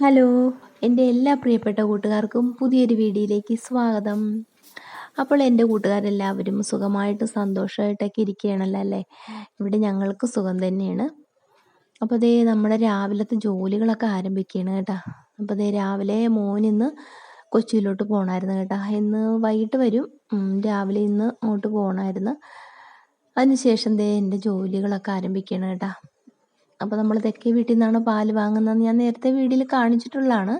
Hello എന്റെ എല്ലാ പ്രിയപ്പെട്ട കൂട്ടുകാർക്കും പുതിയൊരു വീഡിയോയിലേക്ക് സ്വാഗതം. അപ്പോൾ എന്റെ കൂട്ടുകാരെല്ലാവരും സുഖമായിട്ട് സന്തോഷമായിട്ടൊക്കെ ഇരിക്കുകയാണല്ലോ അല്ലേ? ഇവിടെ ഞങ്ങൾക്ക് സുഖം തന്നെയാണ്. അപ്പോൾ അതേ നമ്മുടെ രാവിലത്തെ ജോലികളൊക്കെ ആരംഭിക്കുകയാണ് കേട്ടോ. അപ്പോൾ അതേ രാവിലെ മോനിന്ന് കൊച്ചിയിലോട്ട് പോകണമായിരുന്നു കേട്ടോ. ഇന്ന് വൈകിട്ട് വരും. രാവിലെ ഇന്ന് അങ്ങോട്ട് പോകണമായിരുന്നു അതിനുശേഷം ദേ എന്റെ ജോലികളൊക്കെ ആരംഭിക്കുകയാണ് കേട്ടോ. അപ്പോൾ നമ്മൾ തെക്കേ വീട്ടിൽ നിന്നാണ് പാൽ വാങ്ങുന്നത് ഞാൻ നേരത്തെ വീഡിയോയിൽ കാണിച്ചിട്ടുള്ളതാണ്.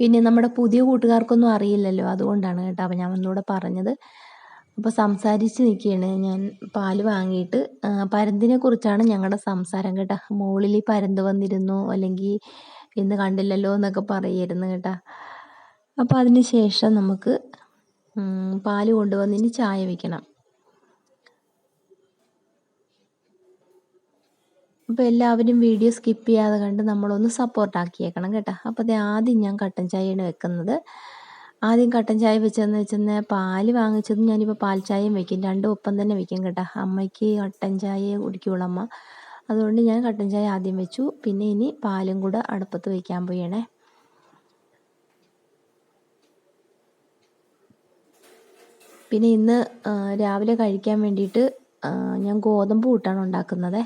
പിന്നെ നമ്മുടെ പുതിയ കൂട്ടുകാർക്കൊന്നും അറിയില്ലല്ലോ അതുകൊണ്ടാണ് കേട്ടോ അപ്പോൾ ഞാൻ ഒന്നുകൂടെ പറഞ്ഞത്. അപ്പോൾ സംസാരിച്ച് നിൽക്കുകയാണ് ഞാൻ പാൽ വാങ്ങിയിട്ട്. പരന്തിനെ കുറിച്ചാണ് ഞങ്ങളുടെ സംസാരം കേട്ടോ. മുകളിൽ പരന്ത് വന്നിരുന്നു അല്ലെങ്കിൽ ഇന്ന് കണ്ടില്ലല്ലോ എന്നൊക്കെ പറയായിരുന്നു കേട്ടോ. അപ്പോൾ അതിന് ശേഷം നമുക്ക് പാൽ പാൽ കൊണ്ടുവന്ന് ഇനി ചായ വെക്കണം. അപ്പോൾ എല്ലാവരും വീഡിയോ സ്കിപ്പ് ചെയ്യാതെ കണ്ട് നമ്മളൊന്ന് സപ്പോർട്ട് ആക്കിയേക്കണം കേട്ടോ അപ്പോൾ ആദ്യം ഞാൻ കട്ടൻ ചായയാണ് വെക്കുന്നത്. ആദ്യം കട്ടൻ ചായ വെച്ചതെന്ന് വെച്ചാൽ പാൽ വാങ്ങിച്ചതും ഞാനിപ്പോൾ പാൽ ചായയും വെക്കും. രണ്ടും ഒപ്പം തന്നെ വെക്കും കേട്ടോ. അമ്മയ്ക്ക് കട്ടൻ ചായ കുടിക്കുള്ളൂ അമ്മ. അതുകൊണ്ട് ഞാൻ കട്ടൻ ചായ ആദ്യം വെച്ചു. പിന്നെ ഇനി പാലും കൂടെ അടുപ്പത്ത് വയ്ക്കാൻ പോയണേ. പിന്നെ ഇന്ന് രാവിലെ കഴിക്കാൻ വേണ്ടിയിട്ട് ഞാൻ ഗോതമ്പ് കൂട്ടാണ് ഉണ്ടാക്കുന്നത്.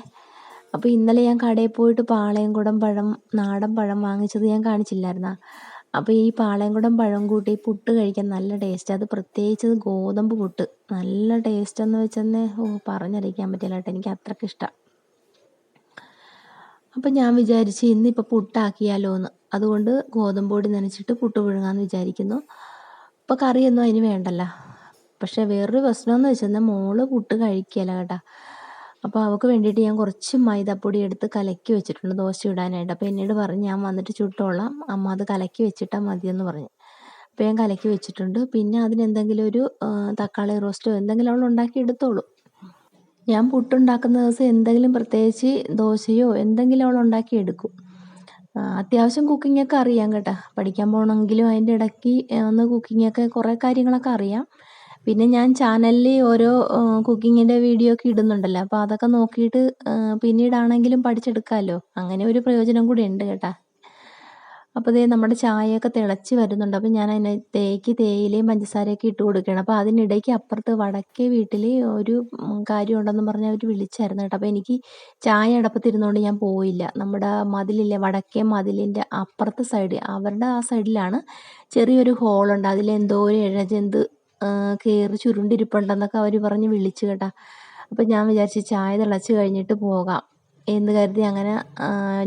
അപ്പോൾ ഇന്നലെ ഞാൻ കടയിൽ പോയിട്ട് പാളയംകുടം പഴം നാടൻ പഴം വാങ്ങിച്ചത് ഞാൻ കാണിച്ചില്ലായിരുന്നാ? അപ്പോൾ ഈ പാളയംകുടം പഴം കൂട്ടി പുട്ട് കഴിക്കാൻ നല്ല ടേസ്റ്റ്. അത് പ്രത്യേകിച്ച് ഗോതമ്പ് പുട്ട്. നല്ല ടേസ്റ്റ് എന്ന് വെച്ചെന്നെ ഓ പറഞ്ഞറിയിക്കാൻ പറ്റില്ല കേട്ടോ. എനിക്ക് അത്രയ്ക്ക് ഇഷ്ടം. അപ്പം ഞാൻ വിചാരിച്ച് ഇന്നിപ്പോൾ പുട്ടാക്കിയാലോ എന്ന് അതുകൊണ്ട് ഗോതമ്പ് പൊടി നനച്ചിട്ട് പുട്ട് പുഴുങ്ങാമെന്ന് വിചാരിക്കുന്നു. ഇപ്പോൾ കറിയൊന്നും അതിന് വേണ്ടല്ല. പക്ഷേ വേറൊരു പ്രശ്നം എന്ന് വെച്ചാൽ മോൾ പുട്ട് കഴിക്കുകയില്ല കേട്ടോ. അപ്പോൾ അവൾക്ക് വേണ്ടിയിട്ട് ഞാൻ കുറച്ച് മൈദപ്പൊടി എടുത്ത് കലക്കി വെച്ചിട്ടുണ്ട് ദോശ ഇടാനായിട്ട്. അപ്പോൾ എന്നോട് പറഞ്ഞ് ഞാൻ വന്നിട്ട് ചുട്ടോളാം അമ്മ അത് കലക്കി വെച്ചിട്ടാൽ മതിയെന്ന് പറഞ്ഞു. അപ്പോൾ ഞാൻ കലക്കി വെച്ചിട്ടുണ്ട്. പിന്നെ അതിനെന്തെങ്കിലും ഒരു തക്കാളി റോസ്റ്റോ എന്തെങ്കിലും അവൾ ഉണ്ടാക്കി എടുത്തോളൂ. ഞാൻ പുട്ടുണ്ടാക്കുന്ന ദിവസം എന്തെങ്കിലും പ്രത്യേകിച്ച് ദോശയോ എന്തെങ്കിലും അവൾ ഉണ്ടാക്കി എടുക്കും. അത്യാവശ്യം കുക്കിംഗ് ഒക്കെ അറിയാം കേട്ടോ. പഠിക്കാൻ പോകണമെങ്കിലും അതിന്റെ ഇടയ്ക്ക് ഒന്ന് കുക്കിങ്ങൊക്കെ കുറേ കാര്യങ്ങളൊക്കെ അറിയാം. പിന്നെ ഞാൻ ചാനലിൽ ഓരോ കുക്കിങ്ങിന്റെ വീഡിയോ ഒക്കെ ഇടുന്നുണ്ടല്ലോ. അപ്പോൾ അതൊക്കെ നോക്കിയിട്ട് പിന്നീടാണെങ്കിലും പഠിച്ചെടുക്കാമല്ലോ അങ്ങനെ ഒരു പ്രയോജനം കൂടി ഉണ്ട് കേട്ടാ. അപ്പോൾ ഇതേ നമ്മുടെ ചായയൊക്കെ തിളച്ച് വരുന്നുണ്ട്. അപ്പോൾ ഞാൻ അതിനെ അതിനകത്തേക്ക് തേയിലയും പഞ്ചസാരയൊക്കെ ഇട്ട് കൊടുക്കുകയാണ്. അപ്പോൾ അതിനിടയ്ക്ക് അപ്പുറത്ത് വടക്കേ വീട്ടിൽ ഒരു കാര്യം ഉണ്ടെന്ന് പറഞ്ഞ് അവർ വിളിച്ചായിരുന്നു കേട്ടോ. അപ്പോൾ എനിക്ക് ചായ അടപ്പത്തിരുന്നുകൊണ്ട് ഞാൻ പോയില്ല. നമ്മുടെ മതിലില്ലേ വടക്കേ മതിലിന്റെ അപ്പുറത്തെ സൈഡ് അവരുടെ ആ സൈഡിലാണ് ചെറിയൊരു ഹോളുണ്ട്. അതിലെന്തോ ഒരു ഇഴജന്ത് കയറി ചുരുണ്ടിരിപ്പുണ്ടെന്നൊക്കെ അവർ പറഞ്ഞ് വിളിച്ചു കേട്ടാ. അപ്പം ഞാൻ വിചാരിച്ച് ചായ തിളച്ച് കഴിഞ്ഞിട്ട് പോകാം എന്ന് കരുതി അങ്ങനെ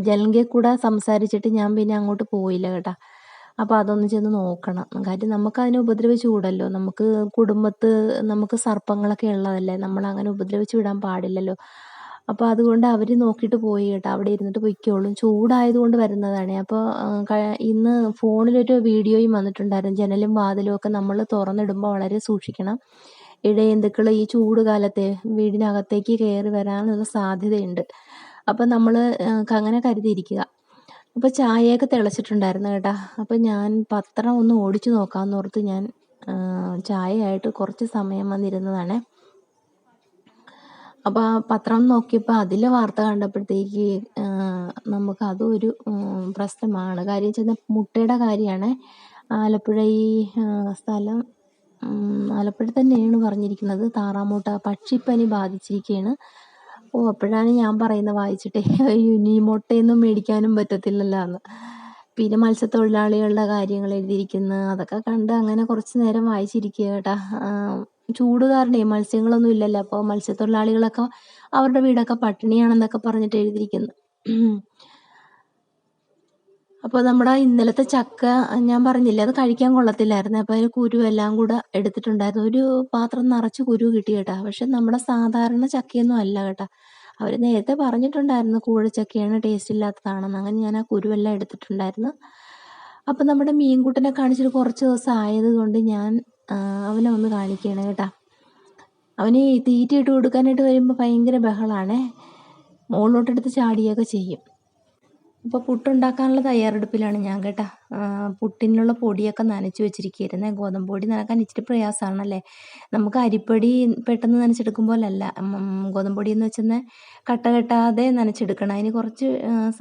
ജലങ്കയിൽ കൂടെ സംസാരിച്ചിട്ട് ഞാൻ പിന്നെ അങ്ങോട്ട് പോയില്ല കേട്ടാ. അപ്പോൾ അതൊന്ന് ചെന്ന് നോക്കണം. കാര്യം നമുക്ക് അതിനെ ഉപദ്രവിച്ച് കൂടല്ലോ. നമുക്ക് കുടുംബത്ത് നമുക്ക് സർപ്പങ്ങളൊക്കെ ഉള്ളതല്ലേ? നമ്മൾ അങ്ങനെ ഉപദ്രവിച്ച് വിടാൻ പാടില്ലല്ലോ. അപ്പോൾ അതുകൊണ്ട് അവർ നോക്കിയിട്ട് പോയി കേട്ടോ. അവിടെ ഇരുന്നിട്ട് പൊയ്ക്കോളും. ചൂടായതുകൊണ്ട് വരുന്നതാണ്. അപ്പോൾ ഇന്ന് ഫോണിലൊരു വീഡിയോയും വന്നിട്ടുണ്ടായിരുന്നു. ജനലും വാതിലും ഒക്കെ നമ്മൾ തുറന്നിടുമ്പോൾ വളരെ സൂക്ഷിക്കണം. ഇടയന്തുക്കൾ ഈ ചൂട് കാലത്തെ വീടിനകത്തേക്ക് കയറി വരാനുള്ള സാധ്യതയുണ്ട്. അപ്പം നമ്മൾ അങ്ങനെ കരുതിയിരിക്കുക. അപ്പോൾ ചായയൊക്കെ തിളച്ചിട്ടുണ്ടായിരുന്നു കേട്ടോ. അപ്പോൾ ഞാൻ പത്രം ഒന്ന് ഓടിച്ചു നോക്കാമെന്നോർത്ത് ഞാൻ ചായയായിട്ട് കുറച്ച് സമയം വന്നിരുന്നതാണേ. അപ്പോൾ ആ പത്രം നോക്കിയപ്പോൾ അതിലെ വാർത്ത കണ്ടപ്പോഴത്തേക്ക് നമുക്ക് അതും ഒരു പ്രശ്നമാണ്. കാര്യം വെച്ചാൽ മുട്ടയുടെ കാര്യമാണ് ആലപ്പുഴ ഈ സ്ഥലം ആലപ്പുഴ തന്നെയാണ് പറഞ്ഞിരിക്കുന്നത്. താറാമുട്ട പക്ഷിപ്പനി ബാധിച്ചിരിക്കുകയാണ് ഓ അപ്പോഴാണ് ഞാൻ പറയുന്നത് വായിച്ചിട്ടേ ഇനി മുട്ടയൊന്നും മേടിക്കാനും പറ്റത്തില്ലല്ലോ എന്ന് പിന്നെ മത്സ്യത്തൊഴിലാളികളുടെ കാര്യങ്ങൾ എഴുതിയിരിക്കുന്നത് അതൊക്കെ കണ്ട് അങ്ങനെ കുറച്ച് നേരം വായിച്ചിരിക്കുക കേട്ടാ. ചൂട് കാരണേ മത്സ്യങ്ങളൊന്നും ഇല്ലല്ലോ. അപ്പോൾ മത്സ്യത്തൊഴിലാളികളൊക്കെ അവരുടെ വീടൊക്കെ പട്ടിണിയാണെന്നൊക്കെ പറഞ്ഞിട്ട് എഴുതിയിരിക്കുന്നു. അപ്പോൾ നമ്മുടെ ഇന്നലത്തെ ചക്ക ഞാൻ പറഞ്ഞില്ലേ അത് കഴിക്കാൻ കൊള്ളത്തില്ലായിരുന്നു. അപ്പോൾ അതിന് കുരു എല്ലാം കൂടെ എടുത്തിട്ടുണ്ടായിരുന്നു. ഒരു പാത്രം നിറച്ച് കുരു കിട്ടി കേട്ടോ. പക്ഷെ നമ്മുടെ സാധാരണ ചക്കയൊന്നും അല്ല കേട്ടോ. അവർ നേരത്തെ പറഞ്ഞിട്ടുണ്ടായിരുന്നു കൂഴച്ചക്കയാണ് ടേസ്റ്റ് ഇല്ലാത്തതാണെന്ന്. അങ്ങനെ ഞാൻ ആ കുരുവെല്ലാം എടുത്തിട്ടുണ്ടായിരുന്നു. അപ്പം നമ്മുടെ മീൻകുട്ടനെ കാണിച്ചിട്ട് കുറച്ച് ദിവസം ആയതുകൊണ്ട് ഞാൻ അവനെ ഒന്ന് കാണിക്കണം കേട്ടോ. അവന് തീറ്റ ഇട്ട് കൊടുക്കാനായിട്ട് വരുമ്പോൾ ഭയങ്കര ബഹളാണേ. മുകളിലോട്ടെടുത്ത് ചാടിയൊക്കെ ചെയ്യും. അപ്പോൾ പുട്ടുണ്ടാക്കാനുള്ള തയ്യാറെടുപ്പിലാണ് ഞാൻ കേട്ടോ. പുട്ടിനുള്ള പൊടിയൊക്കെ നനച്ച് വെച്ചിരിക്കുകയായിരുന്നേ ഗോതമ്പ് പൊടി നനക്കാൻ ഇച്ചിരി പ്രയാസമാണല്ലേ. നമുക്ക് അരിപ്പൊടി പെട്ടെന്ന് നനച്ചെടുക്കും പോലല്ല ഗോതമ്പ് പൊടി എന്ന് വെച്ചെന്നാൽ കട്ട കെട്ടാതെ നനച്ചെടുക്കണം. അതിന് കുറച്ച്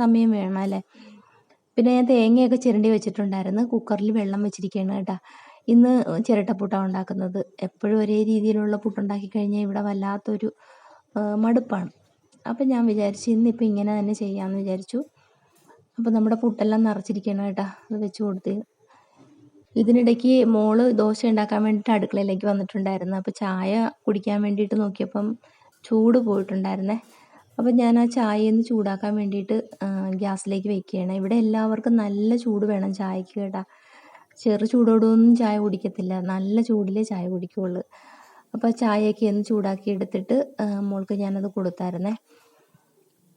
സമയം വേണം അല്ലേ? പിന്നെ ഞാൻ തേങ്ങയൊക്കെ ചിരണ്ടി വെച്ചിട്ടുണ്ടായിരുന്നു. കുക്കറിൽ വെള്ളം വെച്ചിരിക്കുകയാണ് കേട്ടോ. ഇന്ന് ചിരട്ടപ്പുട്ടാണ് ഉണ്ടാക്കുന്നത്. എപ്പോഴും ഒരേ രീതിയിലുള്ള പുട്ടുണ്ടാക്കി കഴിഞ്ഞാൽ ഇവിടെ വല്ലാത്തൊരു മടുപ്പാണ്. അപ്പം ഞാൻ വിചാരിച്ചു ഇന്നിപ്പോൾ ഇങ്ങനെ തന്നെ ചെയ്യാമെന്ന് വിചാരിച്ചു. അപ്പോൾ നമ്മുടെ പുട്ടെല്ലാം നിറച്ചിരിക്കണം കേട്ടോ. അത് വെച്ച് കൊടുത്ത്. ഇതിനിടയ്ക്ക് മോൾ ദോശ ഉണ്ടാക്കാൻ വേണ്ടിയിട്ട് അടുക്കളയിലേക്ക് വന്നിട്ടുണ്ടായിരുന്നു. അപ്പോൾ ചായ കുടിക്കാൻ വേണ്ടിയിട്ട് നോക്കിയപ്പം ചൂട് പോയിട്ടുണ്ടായിരുന്നേ. അപ്പം ഞാൻ ആ ചായ ഒന്ന് ചൂടാക്കാൻ വേണ്ടിയിട്ട് ഗ്യാസിലേക്ക് വെക്കുകയാണ്. ഇവിടെ എല്ലാവർക്കും നല്ല ചൂട് വേണം ചായക്ക് കേട്ടാ. ചെറു ചൂടോടൊന്നും ചായ കുടിക്കത്തില്ല. നല്ല ചൂടിലേ ചായ കുടിക്കുകയുള്ളു അപ്പോൾ ചായയൊക്കെ ഒന്ന് ചൂടാക്കി എടുത്തിട്ട് മോൾക്ക് ഞാനത് കൊടുത്തായിരുന്നേ.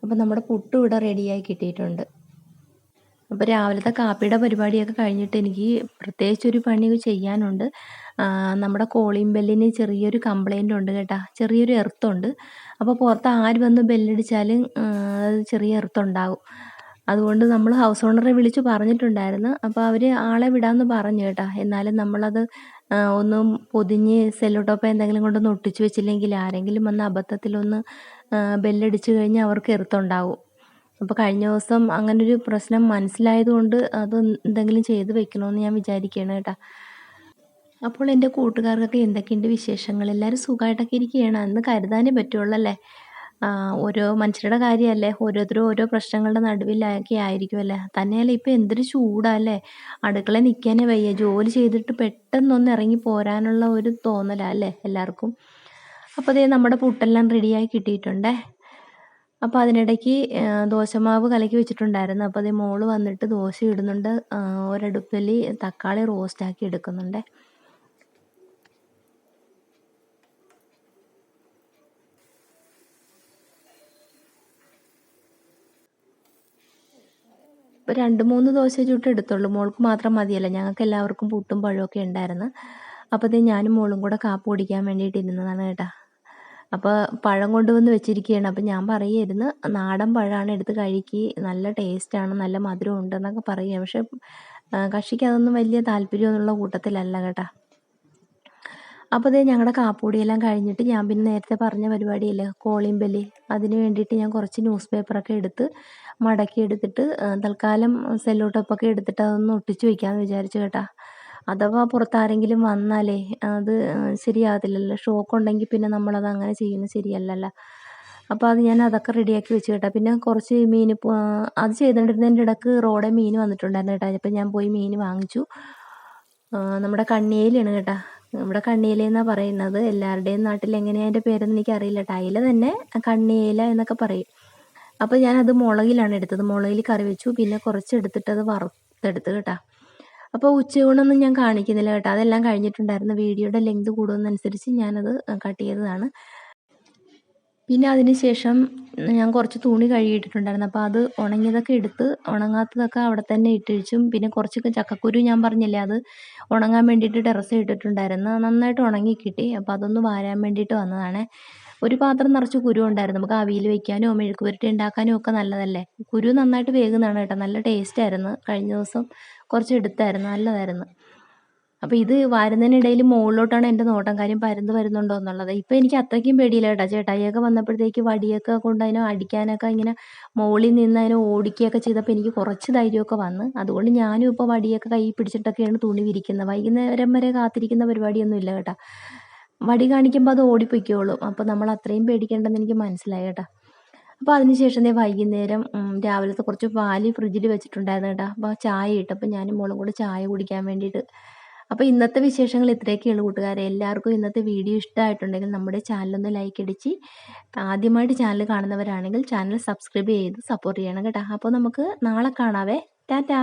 അപ്പോൾ നമ്മുടെ പുട്ട് ഇവിടെ റെഡിയായി കിട്ടിയിട്ടുണ്ട്. അപ്പോൾ രാവിലത്തെ കാപ്പിയുടെ പരിപാടിയൊക്കെ കഴിഞ്ഞിട്ട് എനിക്ക് പ്രത്യേകിച്ചൊരു പണി ചെയ്യാനുണ്ട്. നമ്മുടെ കോളിംഗ് ബെല്ലിന് ചെറിയൊരു കംപ്ലൈന്റ് ഉണ്ട് കേട്ടോ. ചെറിയൊരു എർത്തുണ്ട്. അപ്പോൾ പുറത്ത് ആര് വന്ന് ബെല്ലടിച്ചാലും ചെറിയ എർത്തുണ്ടാകും. അതുകൊണ്ട് നമ്മൾ ഹൗസ് ഓണറെ വിളിച്ച് പറഞ്ഞിട്ടുണ്ടായിരുന്നു. അപ്പോൾ അവർ ആളെ വിടാമെന്ന് പറഞ്ഞു കേട്ടോ. എന്നാലും നമ്മളത് ഒന്ന് പൊതിഞ്ഞ് സെല്ലോട്ടോപ്പ് എന്തെങ്കിലും കൊണ്ടൊന്ന് ഒട്ടിച്ച് വെച്ചില്ലെങ്കിൽ ആരെങ്കിലും വന്ന് അബദ്ധത്തിലൊന്ന് ബെല്ലടിച്ച് കഴിഞ്ഞാൽ അവർക്ക് എർത്തുണ്ടാകും. അപ്പോൾ കഴിഞ്ഞ ദിവസം അങ്ങനൊരു പ്രശ്നം മനസ്സിലായതുകൊണ്ട് അത് എന്തെങ്കിലും ചെയ്ത് വെക്കണമെന്ന് ഞാൻ വിചാരിക്കുകയാണ് കേട്ടോ. അപ്പോൾ എന്റെ കൂട്ടുകാർക്കൊക്കെ എന്തൊക്കെയുണ്ട് വിശേഷങ്ങൾ? എല്ലാവരും സുഖമായിട്ടൊക്കെ ഇരിക്കുകയാണ്. അന്ന് കരുതാനേ പറ്റുള്ളൂ അല്ലേ ഓരോ മനുഷ്യരുടെ കാര്യമല്ലേ? ഓരോരുത്തരും ഓരോ പ്രശ്നങ്ങളുടെ നടുവിലൊക്കെ ആയിരിക്കുമല്ലേ? തന്നെയല്ല ഇപ്പം എന്തൊരു ചൂടല്ലേ അടുക്കളയിൽ നിൽക്കാനേ വയ്യ. ജോലി ചെയ്തിട്ട് പെട്ടെന്നൊന്ന് ഇറങ്ങി പോരാനുള്ള ഒരു തോന്നലാണ് അല്ലേ എല്ലാവർക്കും? അപ്പോൾ അതേ നമ്മുടെ പുട്ടെല്ലാം റെഡിയായി കിട്ടിയിട്ടുണ്ടേ. അപ്പോൾ അതിനിടയ്ക്ക് ദോശമാവ് കലക്കി വെച്ചിട്ടുണ്ടായിരുന്നു. അപ്പോൾ അതേ മോൾ വന്നിട്ട് ദോശ ഇടുന്നുണ്ട്. ഒരടുപ്പിൽ തക്കാളി റോസ്റ്റാക്കി എടുക്കുന്നുണ്ട്. ഇപ്പോൾ രണ്ട് മൂന്ന് ദോശ ചുട്ട് എടുത്തുള്ളൂ. മോൾക്ക് മാത്രം മതിയല്ല. ഞങ്ങൾക്ക് എല്ലാവർക്കും പുട്ടും പഴമൊക്കെ ഉണ്ടായിരുന്നു. അപ്പോൾ അതേ ഞാനും മോളും കൂടെ കാപ്പ് കുടിക്കാൻ വേണ്ടിയിട്ട് ഇരുന്നതാണ് കേട്ടോ. അപ്പോൾ പഴം കൊണ്ടുവന്ന് വെച്ചിരിക്കുകയാണ് അപ്പോൾ ഞാൻ പറയുമായിരുന്നു നാടൻ പഴമാണ് എടുത്ത് കഴിക്കുക നല്ല ടേസ്റ്റാണ് നല്ല മധുരം ഉണ്ടെന്നൊക്കെ പറയുക പക്ഷെ കക്ഷിക്ക് അതൊന്നും വലിയ താല്പര്യമൊന്നുള്ള കൂട്ടത്തിലല്ല കേട്ടോ. അപ്പോൾ അതേ ഞങ്ങളുടെ കാപ്പൂടിയെല്ലാം കഴിഞ്ഞിട്ട് ഞാൻ പിന്നെ നേരത്തെ പറഞ്ഞ പരിപാടിയല്ലേ കോളിംഗ് ബെല്ല് അതിന് വേണ്ടിയിട്ട് ഞാൻ കുറച്ച് ന്യൂസ് പേപ്പറൊക്കെ എടുത്ത് മടക്കി എടുത്തിട്ട് തൽക്കാലം സെല്ലോ ടോപ്പൊക്കെ എടുത്തിട്ട് അതൊന്ന് ഒട്ടിച്ച് വയ്ക്കാമെന്ന് വിചാരിച്ചു കേട്ടോ. അഥവാ പുറത്താരെങ്കിലും വന്നാലേ അത് ശരിയാകത്തില്ലല്ലോ. ഷോക്ക് ഉണ്ടെങ്കിൽ പിന്നെ നമ്മളത് അങ്ങനെ ചെയ്യുന്നത് ശരിയല്ലല്ലോ. അപ്പോൾ അത് ഞാൻ അതൊക്കെ റെഡിയാക്കി വെച്ച് കേട്ടോ. പിന്നെ കുറച്ച് മീൻ അത് ചെയ്തുകൊണ്ടിരുന്നതിന്റെ ഇടയ്ക്ക് റോഡെ മീൻ വന്നിട്ടുണ്ടായിരുന്നു കേട്ടോ. അപ്പോൾ ഞാൻ പോയി മീൻ വാങ്ങിച്ചു. നമ്മുടെ കണ്ണിയേലാണ് കേട്ടോ. നമ്മുടെ കണ്ണിയിലെന്നാണ് പറയുന്നത്? എല്ലാവരുടെയും നാട്ടിൽ എങ്ങനെയാണ് അതിന്റെ പേരെന്ന് എനിക്കറിയില്ല. കേട്ടോ തന്നെ കണ്ണിയേല എന്നൊക്കെ പറയും. അപ്പോൾ ഞാനത് മുളകിലാണ് എടുത്തത്. മുളകിൽ കറി വെച്ചു. പിന്നെ കുറച്ച് എടുത്തിട്ട് അത് വറുത്തെടുത്ത് കേട്ടോ. അപ്പോൾ ഉച്ചയൂണൊന്നും ഞാൻ കാണിക്കുന്നില്ല കേട്ടോ. അതെല്ലാം കഴിഞ്ഞിട്ടുണ്ടായിരുന്നു. വീഡിയോയുടെ ലെങ്ത് കൂടുന്നതനുസരിച്ച് ഞാനത് കട്ട് ചെയ്തതാണ്. പിന്നെ അതിനുശേഷം ഞാൻ കുറച്ച് തുണി കഴുകിയിട്ടിട്ടുണ്ടായിരുന്നു. അപ്പോൾ അത് ഉണങ്ങിയതൊക്കെ എടുത്ത് ഉണങ്ങാത്തതൊക്കെ അവിടെ തന്നെ ഇട്ടിഴിച്ചും. പിന്നെ കുറച്ചൊക്കെ ചക്കക്കുരു ഞാൻ പറഞ്ഞില്ലേ അത് ഉണങ്ങാൻ വേണ്ടിയിട്ട് ടെറസ് ഇട്ടിട്ടുണ്ടായിരുന്നു. നന്നായിട്ട് ഉണങ്ങി കിട്ടി അപ്പോൾ അതൊന്ന് വാരാൻ വേണ്ടിയിട്ട് വന്നതാണ്. ഒരു പാത്രം നിറച്ച് കുരു ഉണ്ടായിരുന്നു. നമുക്ക് അവിയിൽ വെക്കാനോ മെഴുക്ക് പുരട്ടി ഉണ്ടാക്കാനോ ഒക്കെ നല്ലതല്ലേ? കുരു നന്നായിട്ട് വേകുന്നതാണ് കേട്ടോ. നല്ല ടേസ്റ്റ് ആയിരുന്നു. കഴിഞ്ഞ ദിവസം കുറച്ച് എടുത്തായിരുന്നു. നല്ലതായിരുന്നു. അപ്പോൾ ഇത് വാരുന്നതിനിടയിൽ മുകളിലോട്ടാണ് എന്റെ നോട്ടം. കാര്യം പരന്ന് വരുന്നുണ്ടോ എന്നുള്ളത്. ഇപ്പോൾ എനിക്ക് അത്രയ്ക്കും പേടിയില്ല കേട്ടോ. ചേട്ടായിയൊക്കെ വന്നപ്പോഴത്തേക്ക് വടിയൊക്കെ കൊണ്ട് അതിനെ അടിക്കാനൊക്കെ ഇങ്ങനെ മുകളിൽ നിന്ന് അതിനെ ഓടിക്കുകയൊക്കെ ചെയ്തപ്പോൾ എനിക്ക് കുറച്ച് ധൈര്യമൊക്കെ വന്ന്. അതുകൊണ്ട് ഞാനും ഇപ്പോൾ വടിയൊക്കെ കൈ പിടിച്ചിട്ടൊക്കെയാണ് തുണി വിരിക്കുന്നത്. വൈകുന്നേരം വരെ കാത്തിരിക്കുന്ന പരിപാടിയൊന്നും ഇല്ല കേട്ടോ. വടി കാണിക്കുമ്പോൾ അത് ഓടിപ്പോയിക്കോളും. അപ്പോൾ നമ്മൾ അത്രയും പേടിക്കേണ്ടെന്ന് എനിക്ക് മനസ്സിലായി കേട്ടോ. അപ്പോൾ അതിനുശേഷം ദേ വൈകുന്നേരം രാവിലത്തെ കുറച്ച് പാൽ ഫ്രിഡ്ജിൽ വെച്ചിട്ടുണ്ടായിരുന്നു കേട്ടോ. അപ്പോൾ ചായ ഇട്ടപ്പോൾ ഞാനും മോളും കൂടെ ചായ കുടിക്കാൻ വേണ്ടിയിട്ട്. അപ്പോൾ ഇന്നത്തെ വിശേഷങ്ങൾ ഇത്രയൊക്കെയുള്ളൂ കൂട്ടുകാരെ. എല്ലാവർക്കും ഇന്നത്തെ വീഡിയോ ഇഷ്ടമായിട്ടുണ്ടെങ്കിൽ നമ്മുടെ ചാനലൊന്ന് ലൈക്ക് അടിച്ച് ആദ്യമായിട്ട് ചാനൽ കാണുന്നവരാണെങ്കിൽ ചാനൽ സബ്സ്ക്രൈബ് ചെയ്ത് സപ്പോർട്ട് ചെയ്യണം കേട്ടോ. അപ്പോൾ നമുക്ക് നാളെ കാണാവേ. ടാറ്റാ.